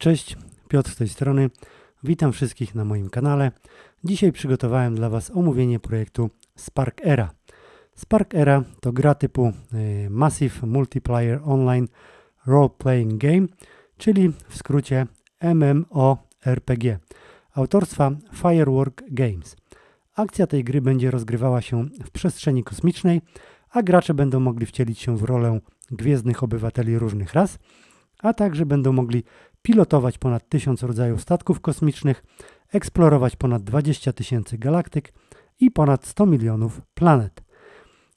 Cześć, Piotr z tej strony. Witam wszystkich na moim kanale. Dzisiaj przygotowałem dla Was omówienie projektu Spark Era. Spark Era to gra typu y, Massive Multiplayer Online Role Playing Game, czyli w skrócie MMORPG, autorstwa Firework Games. Akcja tej gry będzie rozgrywała się w przestrzeni kosmicznej, a gracze będą mogli wcielić się w rolę gwiezdnych obywateli różnych ras, a także będą mogli pilotować ponad 1000 rodzajów statków kosmicznych, eksplorować ponad 20 tysięcy galaktyk i ponad 100 milionów planet.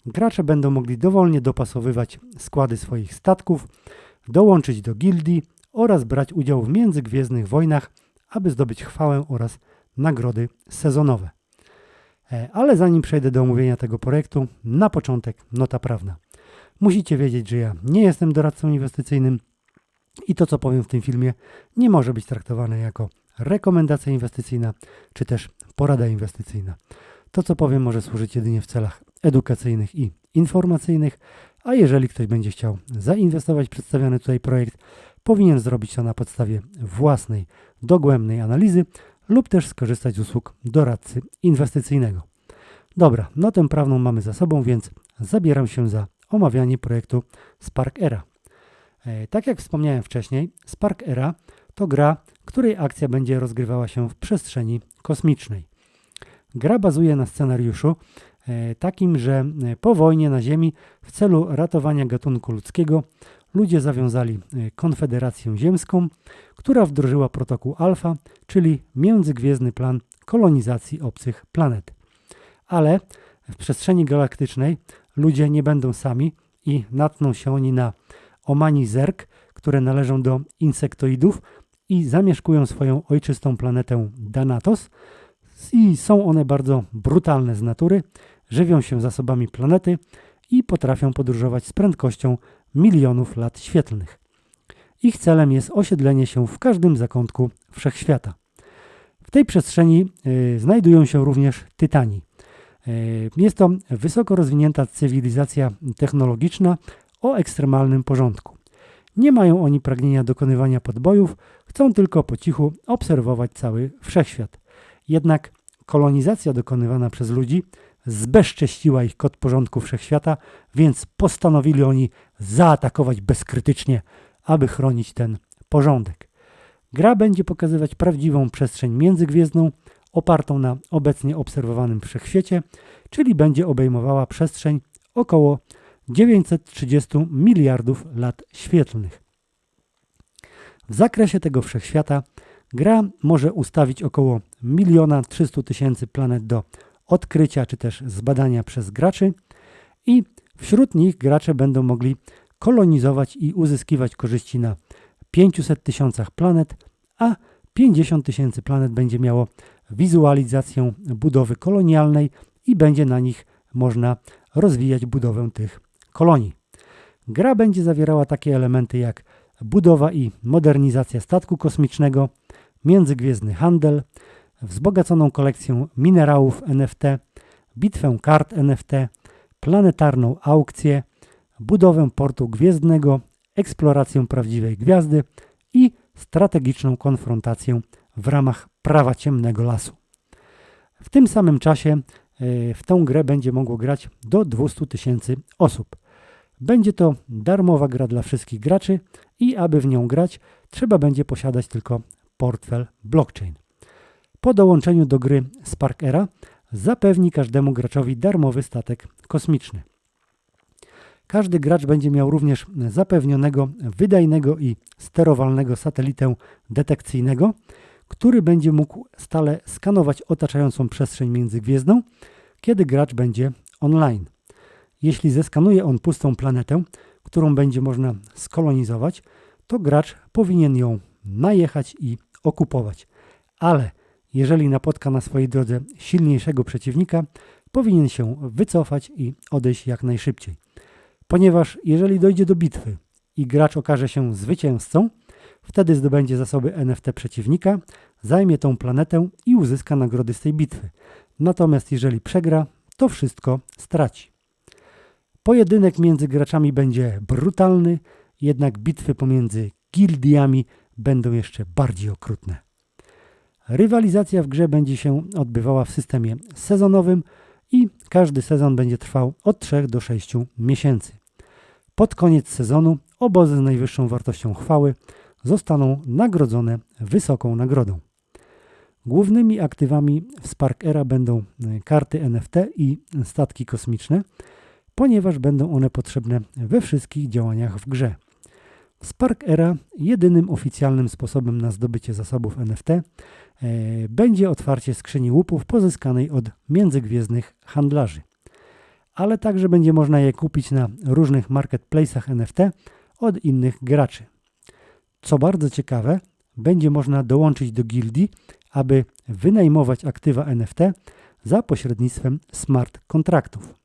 Gracze będą mogli dowolnie dopasowywać składy swoich statków, dołączyć do gildii oraz brać udział w międzygwiezdnych wojnach, aby zdobyć chwałę oraz nagrody sezonowe. E, ale zanim przejdę do omówienia tego projektu, na początek nota prawna. Musicie wiedzieć, że ja nie jestem doradcą inwestycyjnym i to, co powiem w tym filmie, nie może być traktowane jako rekomendacja inwestycyjna czy też porada inwestycyjna. To, co powiem, może służyć jedynie w celach edukacyjnych i informacyjnych, a jeżeli ktoś będzie chciał zainwestować w przedstawiany tutaj projekt, powinien zrobić to na podstawie własnej, dogłębnej analizy lub też skorzystać z usług doradcy inwestycyjnego. Dobra, notę prawną mamy za sobą, więc zabieram się za omawianie projektu Spark Era. E, tak jak wspomniałem wcześniej, Spark Era to gra, której akcja będzie rozgrywała się w przestrzeni kosmicznej. Gra bazuje na scenariuszu e, takim, że e, po wojnie na Ziemi w celu ratowania gatunku ludzkiego ludzie zawiązali Konfederację Ziemską, która wdrożyła protokół Alfa, czyli międzygwiezdny plan kolonizacji obcych planet. Ale w przestrzeni galaktycznej ludzie nie będą sami i natną się oni na omani zerk, które należą do insektoidów i zamieszkują swoją ojczystą planetę Danatos. I są one bardzo brutalne z natury, żywią się zasobami planety i potrafią podróżować z prędkością milionów lat świetlnych. Ich celem jest osiedlenie się w każdym zakątku wszechświata. W tej przestrzeni y, znajdują się również Tytani. Y, jest to wysoko rozwinięta cywilizacja technologiczna o ekstremalnym porządku. Nie mają oni pragnienia dokonywania podbojów, chcą tylko po cichu obserwować cały wszechświat. Jednak kolonizacja dokonywana przez ludzi zbezcześciła ich kod porządku wszechświata, więc postanowili oni zaatakować bezkrytycznie, aby chronić ten porządek. Gra będzie pokazywać prawdziwą przestrzeń międzygwiezdną, opartą na obecnie obserwowanym wszechświecie, czyli będzie obejmowała przestrzeń około 930 miliardów lat świetlnych. W zakresie tego wszechświata gra może ustawić około 1 300 tysięcy planet do odkrycia czy też zbadania przez graczy i wśród nich gracze będą mogli kolonizować i uzyskiwać korzyści na 500 tysiącach planet, a 50 tysięcy planet będzie miało wizualizację budowy kolonialnej i będzie na nich można rozwijać budowę tych kolonii. Gra będzie zawierała takie elementy jak budowa i modernizacja statku kosmicznego, międzygwiezdny handel, wzbogaconą kolekcję minerałów NFT, bitwę kart NFT, planetarną aukcję, budowę portu gwiezdnego, eksplorację prawdziwej gwiazdy i strategiczną konfrontację w ramach prawa ciemnego lasu. W tym samym czasie e, w tą grę będzie mogło grać do 200 tysięcy osób. Będzie to darmowa gra dla wszystkich graczy i aby w nią grać, trzeba będzie posiadać tylko portfel blockchain. Po dołączeniu do gry Spark Era zapewni każdemu graczowi darmowy statek kosmiczny. Każdy gracz będzie miał również zapewnionego wydajnego i sterowalnego satelitę detekcyjnego, który będzie mógł stale skanować otaczającą przestrzeń międzygwiezdną, kiedy gracz będzie online. Jeśli zeskanuje on pustą planetę, którą będzie można skolonizować, to gracz powinien ją najechać i okupować. Ale jeżeli napotka na swojej drodze silniejszego przeciwnika, powinien się wycofać i odejść jak najszybciej. Ponieważ jeżeli dojdzie do bitwy i gracz okaże się zwycięzcą, wtedy zdobędzie zasoby NFT przeciwnika, zajmie tą planetę i uzyska nagrody z tej bitwy. Natomiast jeżeli przegra, to wszystko straci. Pojedynek między graczami będzie brutalny, jednak bitwy pomiędzy gildiami będą jeszcze bardziej okrutne. Rywalizacja w grze będzie się odbywała w systemie sezonowym i każdy sezon będzie trwał od 3 do 6 miesięcy. Pod koniec sezonu obozy z najwyższą wartością chwały zostaną nagrodzone wysoką nagrodą. Głównymi aktywami w Spark Era będą karty NFT i statki kosmiczne, ponieważ będą one potrzebne we wszystkich działaniach w grze. Spark Era jedynym oficjalnym sposobem na zdobycie zasobów NFT e, będzie otwarcie skrzyni łupów pozyskanej od międzygwiezdnych handlarzy. Ale także będzie można je kupić na różnych marketplace'ach NFT od innych graczy. Co bardzo ciekawe, będzie można dołączyć do gildii, aby wynajmować aktywa NFT za pośrednictwem smart kontraktów.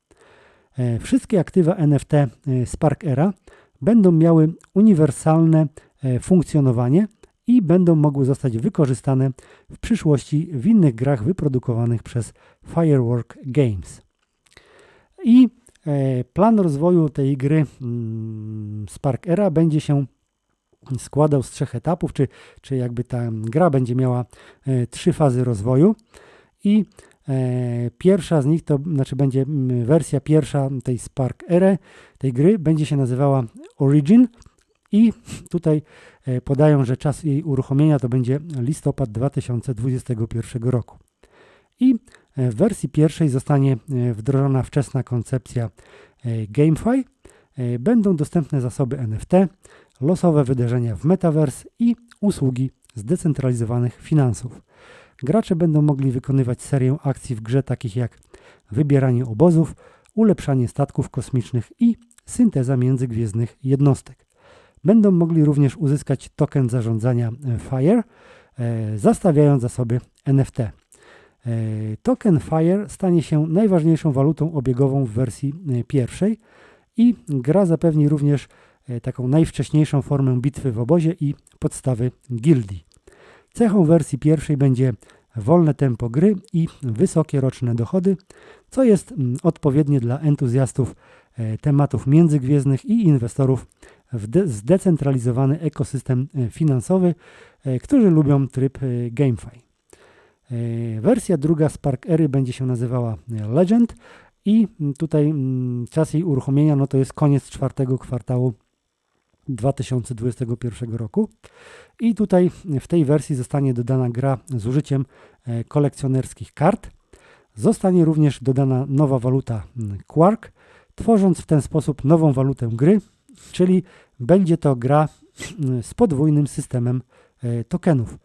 E, wszystkie aktywa NFT e, Spark Era będą miały uniwersalne e, funkcjonowanie i będą mogły zostać wykorzystane w przyszłości w innych grach wyprodukowanych przez Firework Games. I plan rozwoju tej gry mm, Spark Era będzie się składał z trzech etapów, czy, czy jakby ta gra będzie miała trzy fazy rozwoju i pierwsza z nich to znaczy będzie wersja pierwsza tej Spark Era, tej gry będzie się nazywała Origin i tutaj e, podają, że czas jej uruchomienia to będzie listopad 2021 roku. I w wersji pierwszej zostanie wdrożona wczesna koncepcja GameFi. Będą dostępne zasoby NFT, losowe wydarzenia w Metaverse i usługi zdecentralizowanych finansów. Gracze będą mogli wykonywać serię akcji w grze takich jak wybieranie obozów, ulepszanie statków kosmicznych i synteza międzygwiezdnych jednostek. Będą mogli również uzyskać token zarządzania e, FIRE, e, zastawiając zasoby NFT. E, token FIRE stanie się najważniejszą walutą obiegową w wersji pierwszej i gra zapewni również taką najwcześniejszą formę bitwy w obozie i podstawy gildii. Cechą wersji pierwszej będzie wolne tempo gry i wysokie roczne dochody, co jest mm, odpowiednie dla entuzjastów e, tematów międzygwiezdnych i inwestorów w zdecentralizowany ekosystem e, finansowy, którzy lubią tryb GameFi. Wersja druga Spark Ery będzie się nazywała Legend i mm, tutaj mm, czas jej uruchomienia no to jest koniec czwartego kwartału 2021 roku. I tutaj w tej wersji zostanie dodana gra z użyciem e, kolekcjonerskich kart. Zostanie również dodana nowa waluta mm, Quark, tworząc w ten sposób nową walutę gry, czyli będzie to gra mm, z podwójnym systemem e, tokenów.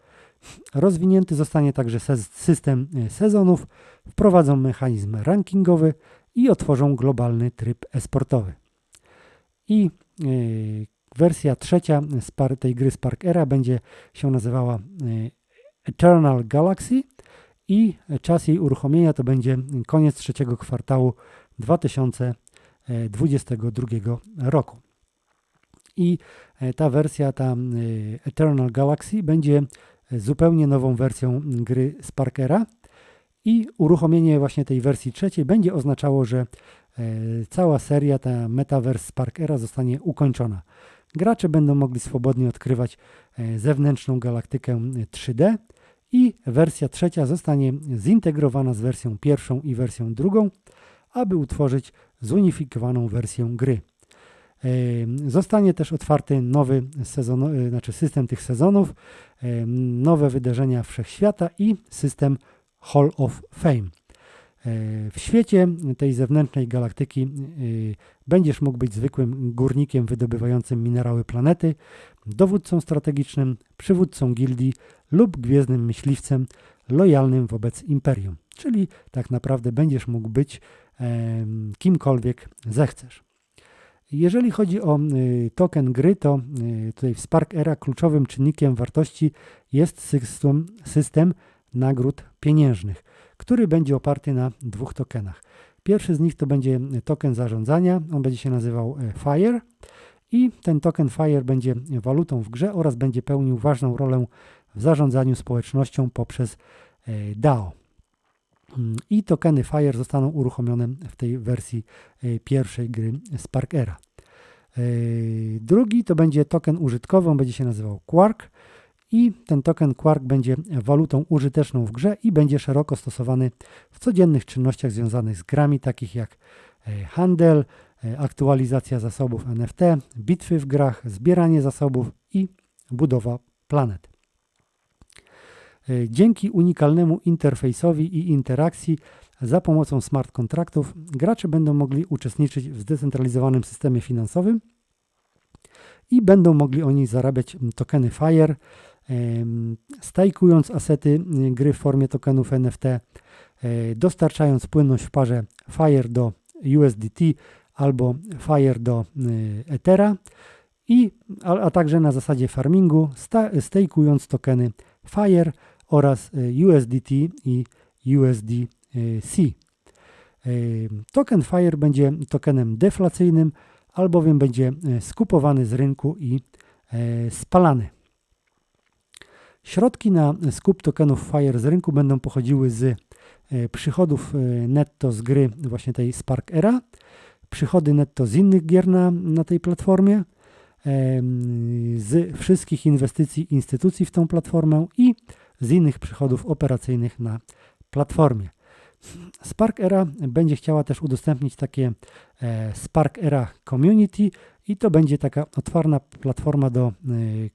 Rozwinięty zostanie także system e, sezonów, wprowadzą mechanizm rankingowy i otworzą globalny tryb esportowy. I Wersja trzecia z tej gry Spark Era będzie się nazywała e, Eternal Galaxy i czas jej uruchomienia to będzie koniec trzeciego kwartału 2022 roku. I e, ta wersja, ta e, Eternal Galaxy będzie zupełnie nową wersją gry Sparkera i uruchomienie właśnie tej wersji trzeciej będzie oznaczało, że cała seria, ta Metaverse Sparkera zostanie ukończona. Gracze będą mogli swobodnie odkrywać e, zewnętrzną galaktykę 3D i wersja trzecia zostanie zintegrowana z wersją pierwszą i wersją drugą, aby utworzyć zunifikowaną wersję gry. E, zostanie też otwarty nowy sezon, e, znaczy system tych sezonów, nowe wydarzenia wszechświata i system Hall of Fame. E, w świecie tej zewnętrznej galaktyki e, będziesz mógł być zwykłym górnikiem wydobywającym minerały planety, dowódcą strategicznym, przywódcą gildii lub gwiezdnym myśliwcem lojalnym wobec imperium. Czyli tak naprawdę będziesz mógł być kimkolwiek zechcesz. Jeżeli chodzi o e, token gry, to tutaj w Spark Era kluczowym czynnikiem wartości jest system, system nagród pieniężnych który będzie oparty na dwóch tokenach. Pierwszy z nich to będzie token zarządzania, on będzie się nazywał e, FIRE i ten token FIRE będzie walutą w grze oraz będzie pełnił ważną rolę w zarządzaniu społecznością poprzez e, DAO. I tokeny FIRE zostaną uruchomione w tej wersji e, pierwszej gry Spark Era. Drugi to będzie token użytkowy, on będzie się nazywał Quark i ten token Quark będzie walutą użyteczną w grze i będzie szeroko stosowany w codziennych czynnościach związanych z grami, takich jak e, handel, e, aktualizacja zasobów NFT, bitwy w grach, zbieranie zasobów i budowa planet. E, dzięki unikalnemu interfejsowi i interakcji za pomocą smart kontraktów gracze będą mogli uczestniczyć w zdecentralizowanym systemie finansowym i będą mogli oni zarabiać tokeny FIRE, stajkując asety gry w formie tokenów NFT, e, dostarczając płynność w parze FIRE do USDT albo FIRE do e, Ethera, i, a, a także na zasadzie farmingu, stajkując tokeny FIRE oraz e, USDT i USDC. Token FIRE będzie tokenem deflacyjnym, albowiem będzie skupowany z rynku i spalany. Środki na skup tokenów FIRE z rynku będą pochodziły z e, przychodów e, netto z gry właśnie tej Spark Era, przychody netto z innych gier na, na tej platformie, z wszystkich inwestycji instytucji w tą platformę i z innych przychodów operacyjnych na platformie. Spark Era będzie chciała też udostępnić takie e, Spark Era Community i to będzie taka otwarta platforma do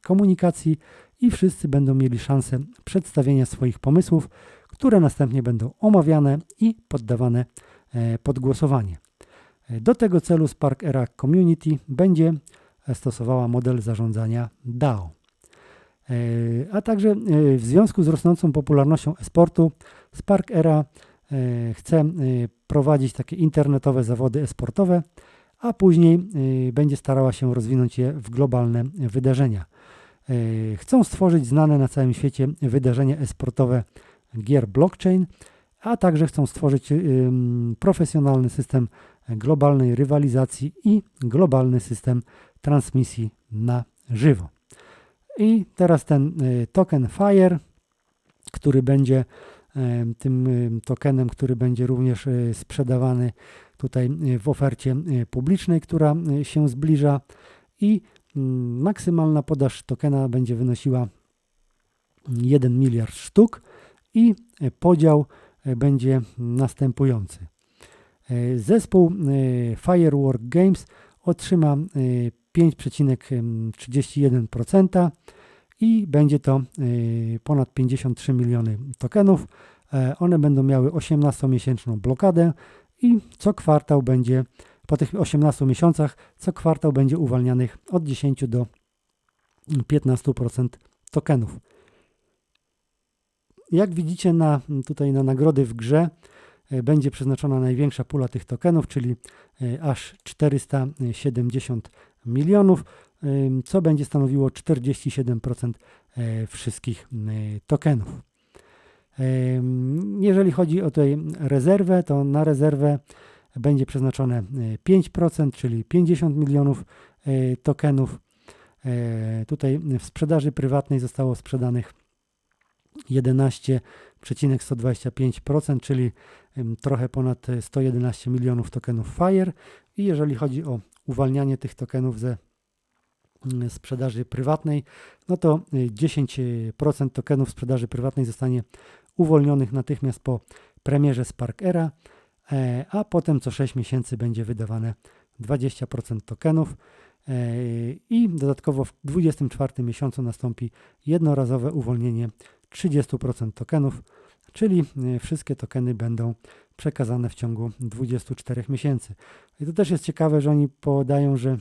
komunikacji i wszyscy będą mieli szansę przedstawienia swoich pomysłów, które następnie będą omawiane i poddawane e, pod głosowanie. E, do tego celu Spark Era Community będzie stosowała model zarządzania DAO. E, a także w związku z rosnącą popularnością esportu Spark Era chce prowadzić takie internetowe zawody esportowe, a później będzie starała się rozwinąć je w globalne wydarzenia. E, chcą stworzyć znane na całym świecie wydarzenia esportowe gier blockchain, a także chcą stworzyć profesjonalny system globalnej rywalizacji i globalny system transmisji na żywo. I teraz ten e, token FIRE, który będzie tym tokenem, który będzie również sprzedawany tutaj w ofercie publicznej, która się zbliża i maksymalna podaż tokena będzie wynosiła 1 miliard sztuk i podział e, będzie następujący. E, zespół e, Firework Games otrzyma 5,31% i będzie to ponad 53 miliony tokenów. One będą miały 18-miesięczną blokadę i co kwartał będzie po tych 18 miesiącach co kwartał będzie uwalnianych od 10 do 15% tokenów. Jak widzicie na, tutaj na nagrody w grze e, będzie przeznaczona największa pula tych tokenów, czyli e, aż 470 milionów, e, co będzie stanowiło 47% wszystkich tokenów. Jeżeli chodzi o tę rezerwę, to na rezerwę będzie przeznaczone 5%, e, czyli 50 milionów e, tokenów. E, tutaj w sprzedaży prywatnej zostało sprzedanych 11,125%, czyli trochę ponad 111 milionów tokenów FIRE. I jeżeli chodzi o uwalnianie tych tokenów ze sprzedaży prywatnej, no to 10% tokenów sprzedaży prywatnej zostanie uwolnionych natychmiast po premierze Spark Era. E, a potem co 6 miesięcy będzie wydawane 20% tokenów e, i dodatkowo w 24 miesiącu nastąpi jednorazowe uwolnienie 30% tokenów, czyli e, wszystkie tokeny będą przekazane w ciągu 24 miesięcy. I to też jest ciekawe, że oni podają, że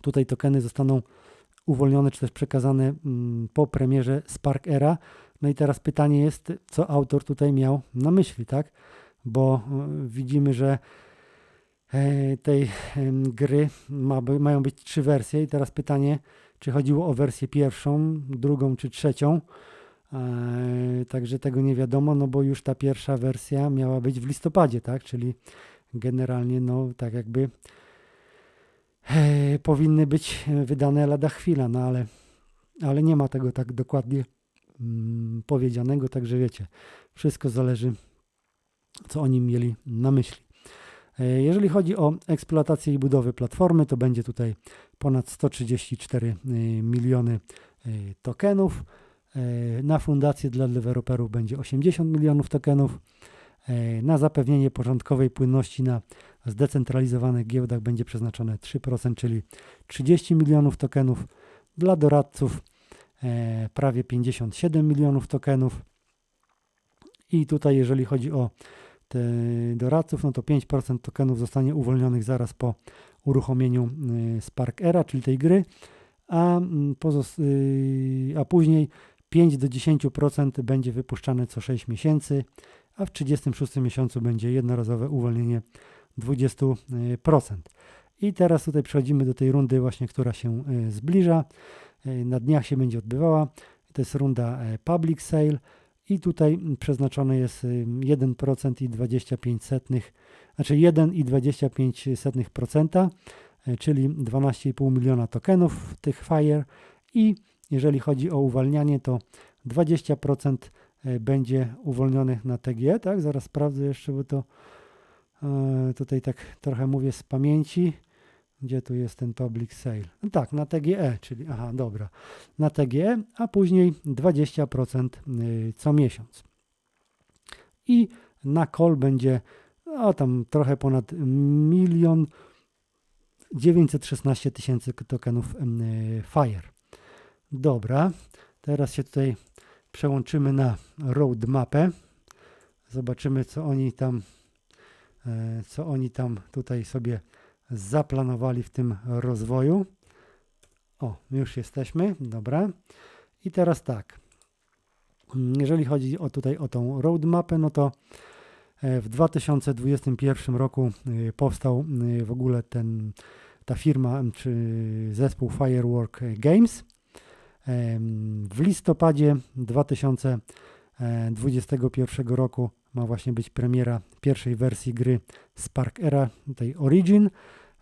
tutaj tokeny zostaną uwolnione czy też przekazane mm, po premierze Spark Era. No i teraz pytanie jest, co autor tutaj miał na myśli, tak? Bo e, widzimy, że e, tej gry ma, mają być trzy wersje i teraz pytanie, czy chodziło o wersję pierwszą, drugą czy trzecią. E, także tego nie wiadomo, no bo już ta pierwsza wersja miała być w listopadzie, tak? Czyli generalnie, no tak jakby powinny być wydane lada chwila, no ale, ale nie ma tego tak dokładnie mm, powiedzianego, także wiecie, wszystko zależy co oni mieli na myśli. E, jeżeli chodzi o eksploatację i budowę platformy, to będzie tutaj ponad 134 e, miliony y, tokenów. Na fundację dla deweloperów będzie 80 milionów tokenów. Na zapewnienie porządkowej płynności na zdecentralizowanych giełdach będzie przeznaczone 3%, czyli 30 milionów tokenów. Dla doradców e, prawie 57 milionów tokenów. I tutaj, jeżeli chodzi o doradców, no to 5% tokenów zostanie uwolnionych zaraz po uruchomieniu y, Spark Era, czyli tej gry, a, mm, y, a później 5 do 10% będzie wypuszczane co 6 miesięcy, a w 36 miesiącu będzie jednorazowe uwolnienie 20%. I teraz tutaj przechodzimy do tej rundy właśnie, która się y, zbliża. Y, Na dniach się będzie odbywała. To jest runda Public Sale i tutaj przeznaczone jest y, 1% i 25 setnych, znaczy 1,25%, y, czyli 12,5 miliona tokenów tych FIRE i jeżeli chodzi o uwalnianie, to 20% y, będzie uwolnionych na TG, tak? Zaraz sprawdzę jeszcze, bo to tutaj tak trochę mówię z pamięci. Gdzie tu jest ten public sale? No tak, na TGE, czyli aha, dobra. Na TGE, a później 20% y, co miesiąc. I na call będzie no, tam trochę ponad milion 916 tysięcy tokenów y, FIRE. Dobra, teraz się tutaj przełączymy na roadmapę. Zobaczymy, co oni tam, e, co oni tam tutaj sobie zaplanowali w tym rozwoju. O, już jesteśmy, dobra. I teraz tak. Jeżeli chodzi o tutaj o tą roadmapę, no to e, w 2021 roku e, powstał e, w ogóle ten, ta firma czy zespół Firework Games. W listopadzie 2021 roku ma właśnie być premiera pierwszej wersji gry Spark Era, tej Origin,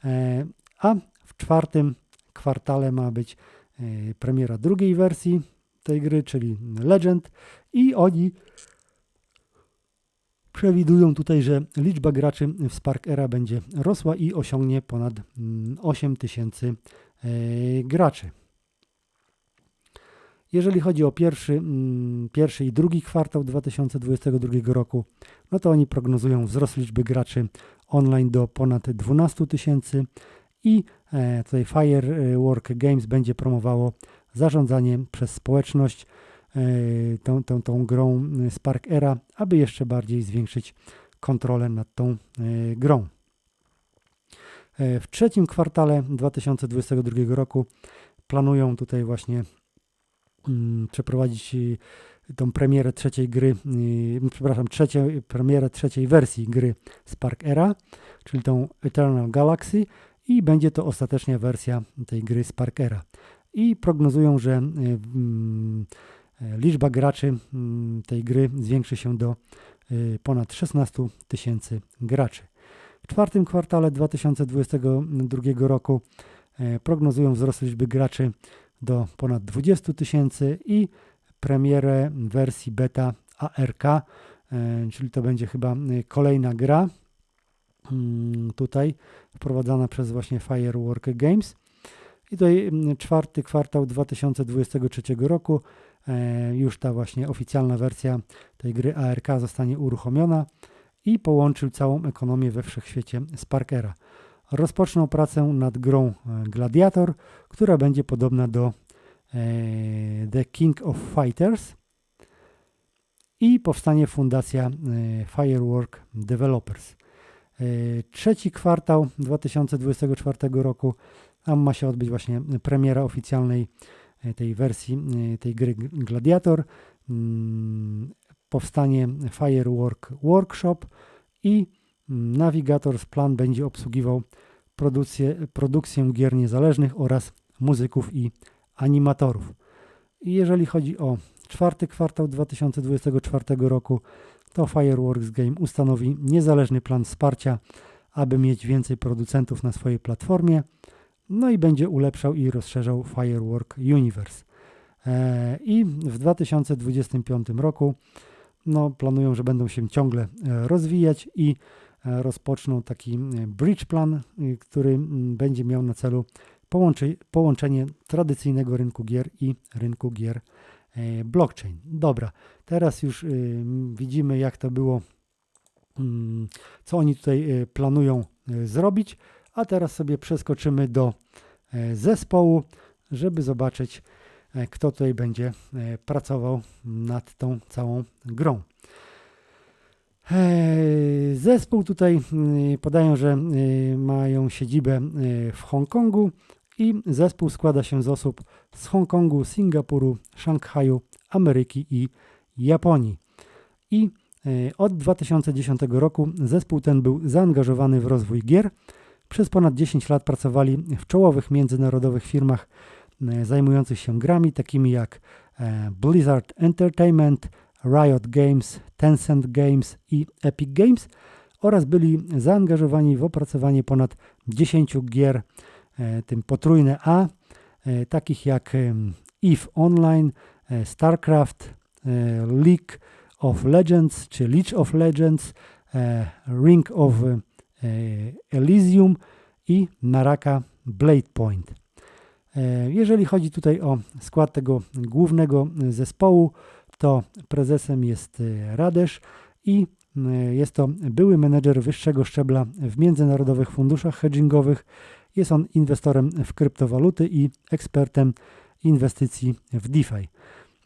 e, a w czwartym kwartale ma być e, premiera drugiej wersji tej gry, czyli Legend i oni przewidują tutaj, że liczba graczy w Spark Era będzie rosła i osiągnie ponad mm, 8 tysięcy e, graczy. Jeżeli chodzi o pierwszy, mm, pierwszy i drugi kwartał 2022 roku, no to oni prognozują wzrost liczby graczy online do ponad 12 tysięcy i e, tutaj Firework Games będzie promowało zarządzanie przez społeczność e, tą, tą, tą grą Spark Era, aby jeszcze bardziej zwiększyć kontrolę nad tą e, grą. W trzecim kwartale 2022 roku planują tutaj właśnie przeprowadzić y, tą premierę trzeciej gry, y, przepraszam, trzecie, premierę trzeciej wersji gry Spark Era, czyli tą Eternal Galaxy i będzie to ostateczna wersja tej gry Spark Era. I prognozują, że y, mm, e, liczba graczy mm, tej gry zwiększy się do ponad 16 tysięcy graczy. W czwartym kwartale 2022 roku e, prognozują wzrost liczby graczy do ponad 20 tysięcy i premierę wersji beta ARK, e, czyli to będzie chyba y, kolejna gra mm, tutaj wprowadzana przez właśnie Firework Games. I tutaj czwarty kwartał 2023 roku e, już ta właśnie oficjalna wersja tej gry ARK zostanie uruchomiona i połączył całą ekonomię we wszechświecie Sparkera. Rozpoczną pracę nad grą e, Gladiator, która będzie podobna do e, The King of Fighters i powstanie fundacja e, Firework Developers. Trzeci kwartał 2024 roku tam ma się odbyć właśnie premiera oficjalnej tej wersji tej gry Gladiator. Mm, Powstanie Firework Workshop i mm, Navigator's plan będzie obsługiwał produkcję, produkcję gier niezależnych oraz muzyków i animatorów. I jeżeli chodzi o czwarty kwartał 2024 roku, to Fireworks Game ustanowi niezależny plan wsparcia, aby mieć więcej producentów na swojej platformie, no i będzie ulepszał i rozszerzał Firework Universe. E, I w 2025 roku no, planują, że będą się ciągle e, rozwijać i rozpoczną taki e, bridge plan, y, który będzie miał na celu połączenie tradycyjnego rynku gier i rynku gier e, blockchain. Dobra, teraz już widzimy jak to było, co oni tutaj e, planują e, zrobić, a teraz sobie przeskoczymy do e, zespołu, żeby zobaczyć, e, kto tutaj będzie e, pracował nad tą całą grą. Zespół tutaj mm, podają, że y, mają siedzibę y, w Hongkongu i zespół składa się z osób z Hongkongu, Singapuru, Szanghaju, Ameryki i Japonii. I y, od 2010 roku zespół ten był zaangażowany w rozwój gier. Przez ponad 10 lat pracowali w czołowych międzynarodowych firmach y, zajmujących się grami, takimi jak e, Blizzard Entertainment, Riot Games, Tencent Games i Epic Games oraz byli zaangażowani w opracowanie ponad 10 gier, e, tym potrójne A, e, takich jak EVE Online, e, StarCraft, League of Legends czy League of Legends, Ring of Elysium i Naraka Blade Point. Jeżeli chodzi tutaj o skład tego głównego zespołu, to prezesem jest e, Radesz i e, jest to były menedżer wyższego szczebla w międzynarodowych funduszach hedgingowych. Jest on inwestorem w kryptowaluty i ekspertem inwestycji w DeFi.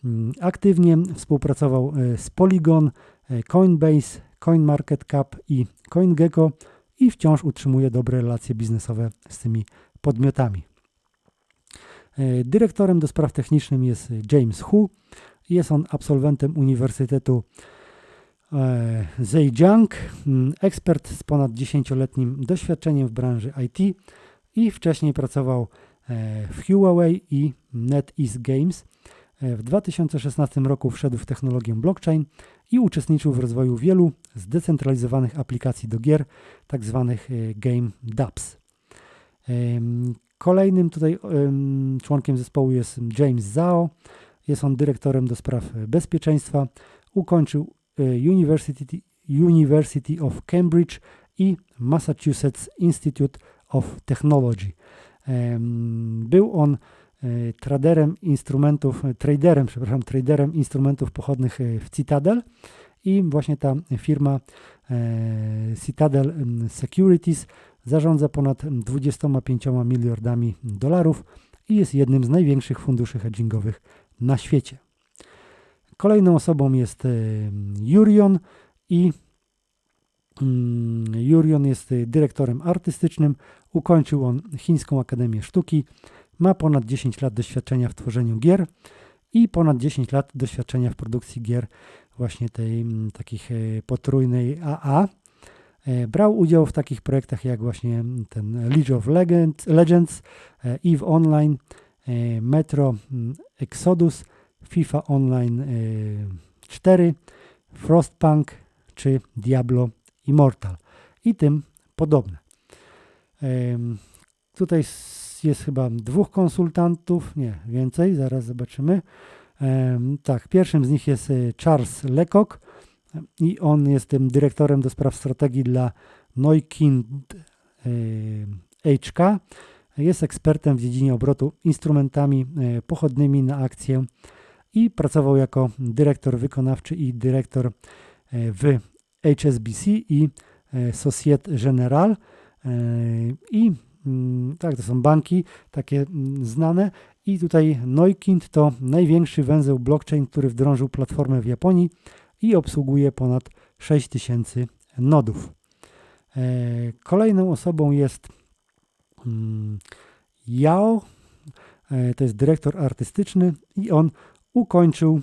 Mm, Aktywnie współpracował e, z Polygon, Coinbase, CoinMarketCap i CoinGecko i wciąż utrzymuje dobre relacje biznesowe z tymi podmiotami. Dyrektorem do spraw technicznych jest James Hu. Jest on absolwentem Uniwersytetu e, Zhejiang, mm, ekspert z ponad 10-letnim doświadczeniem w branży IT i wcześniej pracował e, w Huawei i NetEase Games. E, W 2016 roku wszedł w technologię blockchain i uczestniczył w rozwoju wielu zdecentralizowanych aplikacji do gier, tak zwanych e, game dApps. Kolejnym tutaj em, członkiem zespołu jest James Zhao. Jest on dyrektorem do spraw bezpieczeństwa. Ukończył e, University, University of Cambridge i Massachusetts Institute of Technology. Był on e, traderem instrumentów, e, traderem, przepraszam, traderem instrumentów pochodnych w Citadel i właśnie ta firma Citadel Securities zarządza ponad 25 miliardami dolarów i jest jednym z największych funduszy hedgingowych na świecie. Kolejną osobą jest e, Jurion i mm, Jurion jest e, dyrektorem artystycznym. Ukończył on Chińską Akademię Sztuki. Ma ponad 10 lat doświadczenia w tworzeniu gier i ponad 10 lat doświadczenia w produkcji gier właśnie tej mm, takich e, potrójnej AA. Brał udział w takich projektach jak właśnie ten League of Legends, Legends EVE Online, Metro mm, Exodus, FIFA Online e, 4, Frostpunk czy Diablo Immortal i tym podobne. Em, Tutaj jest chyba dwóch konsultantów, nie, więcej, zaraz zobaczymy. Tak, pierwszym z nich jest e, Charles Lecoq i on jest tym dyrektorem do spraw strategii dla Neukind e, HK. Jest ekspertem w dziedzinie obrotu instrumentami e, pochodnymi na akcję i pracował jako dyrektor wykonawczy i dyrektor e, w HSBC i e, Societe Generale. I mm, tak, to są banki takie mm, znane. I tutaj Neukind to największy węzeł blockchain, który wdrożył platformę w Japonii i obsługuje ponad 6000 nodów. Kolejną osobą jest Yao, e, to jest dyrektor artystyczny i on ukończył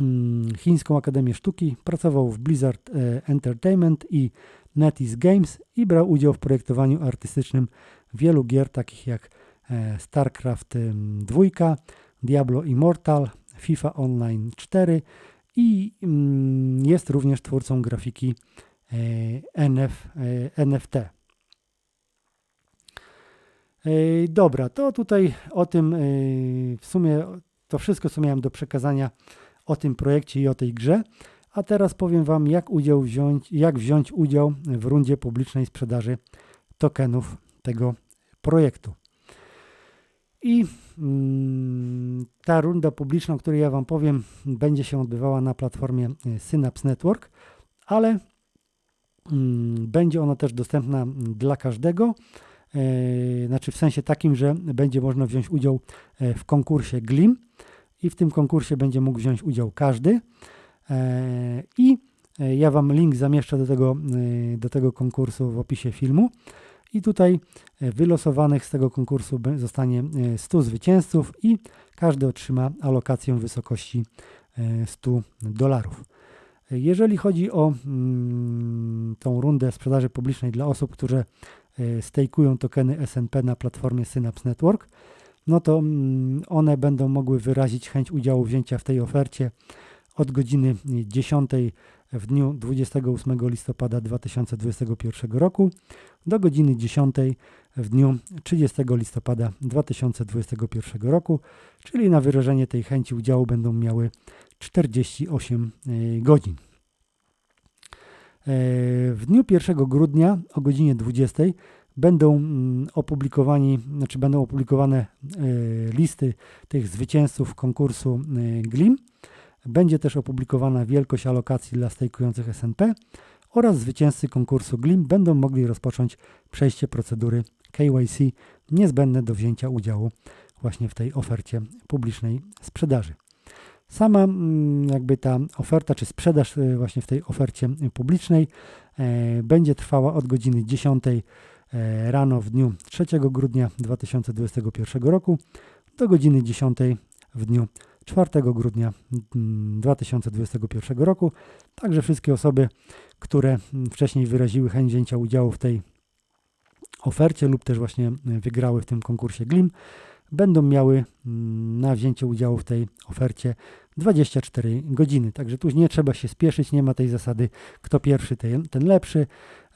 mm, Chińską Akademię Sztuki, pracował w Blizzard e, Entertainment i NetEase Games i brał udział w projektowaniu artystycznym wielu gier takich jak e, StarCraft 2, Diablo Immortal, FIFA Online 4 i jest również twórcą grafiki NF, NFT. Dobra, to tutaj o tym w sumie to wszystko, co miałem do przekazania o tym projekcie i o tej grze. A teraz powiem Wam, jak, udział wziąć, jak wziąć udział w rundzie publicznej sprzedaży tokenów tego projektu. I mm, ta runda publiczna, o której ja Wam powiem, będzie się odbywała na platformie e, Synapse Network, ale mm, będzie ona też dostępna dla każdego. E, Znaczy w sensie takim, że będzie można wziąć udział e, w konkursie GLIM i w tym konkursie będzie mógł wziąć udział każdy. E, I ja Wam link zamieszczę do tego, do tego konkursu w opisie filmu. I tutaj wylosowanych z tego konkursu zostanie e, 100 zwycięzców i każdy otrzyma alokację w wysokości e, 100 dolarów. Jeżeli chodzi o mm, tą rundę sprzedaży publicznej dla osób, które stejkują tokeny SNP na platformie Synapse Network, no to mm, one będą mogły wyrazić chęć udziału wzięcia w tej ofercie od godziny 10 w dniu 28 listopada 2021 roku do godziny 10 w dniu 30 listopada 2021 roku, czyli na wyrażenie tej chęci udziału będą miały 48 e, godzin. W dniu 1 grudnia o godzinie 20 będą mm, opublikowani, znaczy będą opublikowane e, listy tych zwycięzców konkursu e, GLIM. Będzie też opublikowana wielkość alokacji dla stejkujących SNP oraz zwycięzcy konkursu GLIM będą mogli rozpocząć przejście procedury KYC niezbędne do wzięcia udziału właśnie w tej ofercie publicznej sprzedaży. Sama mm, jakby ta oferta czy sprzedaż e, właśnie w tej ofercie publicznej e, będzie trwała od godziny 10 e, rano w dniu 3 grudnia 2021 roku do godziny 10 w dniu 4 grudnia mm, 2021 roku. Także wszystkie osoby, które mm, wcześniej wyraziły chęć wzięcia udziału w tej ofercie lub też właśnie y, wygrały w tym konkursie GLIM, będą miały mm, na wzięcie udziału w tej ofercie 24 godziny. Także tu nie trzeba się spieszyć, nie ma tej zasady kto pierwszy, ten, lepszy.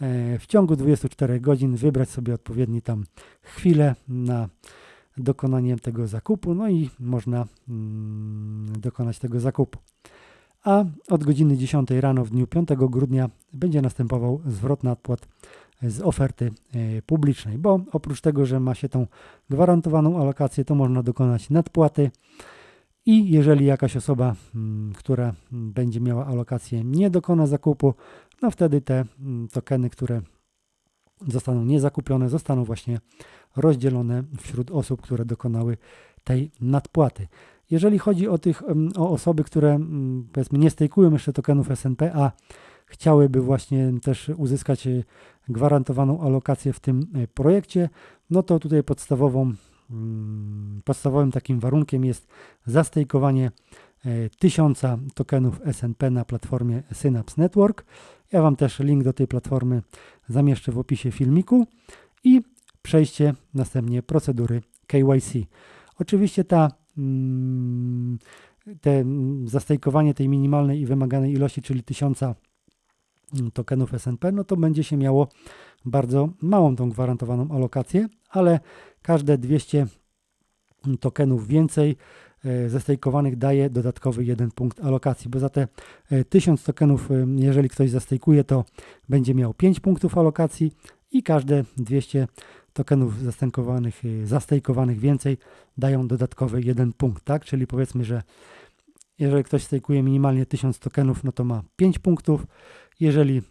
E, W ciągu 24 godzin wybrać sobie odpowiedni tam chwilę na dokonanie tego zakupu, no i można mm, dokonać tego zakupu. A od godziny 10 rano w dniu 5 grudnia będzie następował zwrot nadpłat z oferty e, publicznej, bo oprócz tego, że ma się tą gwarantowaną alokację, to można dokonać nadpłaty i jeżeli jakaś osoba, mm, która mm, będzie miała alokację, nie dokona zakupu, no wtedy te mm, tokeny, które zostaną niezakupione, zostaną właśnie rozdzielone wśród osób, które dokonały tej nadpłaty. Jeżeli chodzi o tych o osoby, które powiedzmy nie stejkują jeszcze tokenów SNP, a chciałyby właśnie też uzyskać e, gwarantowaną alokację w tym e, projekcie, no to tutaj podstawową, podstawowym takim warunkiem jest zastejkowanie e, 1000 tokenów SNP na platformie Synapse Network. Ja Wam też link do tej platformy zamieszczę w opisie filmiku i przejście następnie procedury KYC. Oczywiście ta mm, te mm, zastejkowanie tej minimalnej i wymaganej ilości, czyli 1000 mm, tokenów SNP, no to będzie się miało bardzo małą tą gwarantowaną alokację, ale każde 200 tokenów więcej e, zastejkowanych daje dodatkowy jeden punkt alokacji, bo za te e, 1000 tokenów, e, jeżeli ktoś zastejkuje, to będzie miał 5 punktów alokacji i każde 200 tokenów zastękowanych, y, zastejkowanych więcej dają dodatkowy jeden punkt, tak? Czyli powiedzmy, że jeżeli ktoś stejkuje minimalnie 1000 tokenów, no to ma 5 punktów. Jeżeli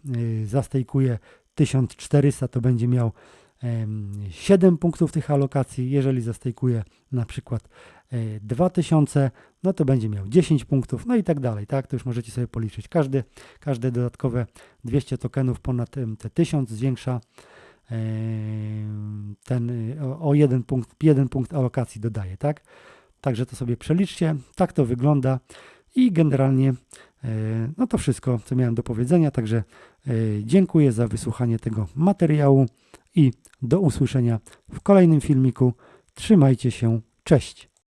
zastejkuje 1400, to będzie miał 7 punktów tych alokacji. Jeżeli zastejkuje na przykład e, 2000, no to będzie miał 10 punktów, no i tak dalej, tak? To już możecie sobie policzyć. Każde, każde dodatkowe 200 tokenów ponad te 1000 zwiększa ten y, o, o jeden punkt, jeden punkt alokacji dodaje, tak? Także to sobie przeliczcie, tak to wygląda i generalnie e, no to wszystko, co miałem do powiedzenia, także e, dziękuję za wysłuchanie tego materiału i do usłyszenia w kolejnym filmiku. Trzymajcie się, cześć!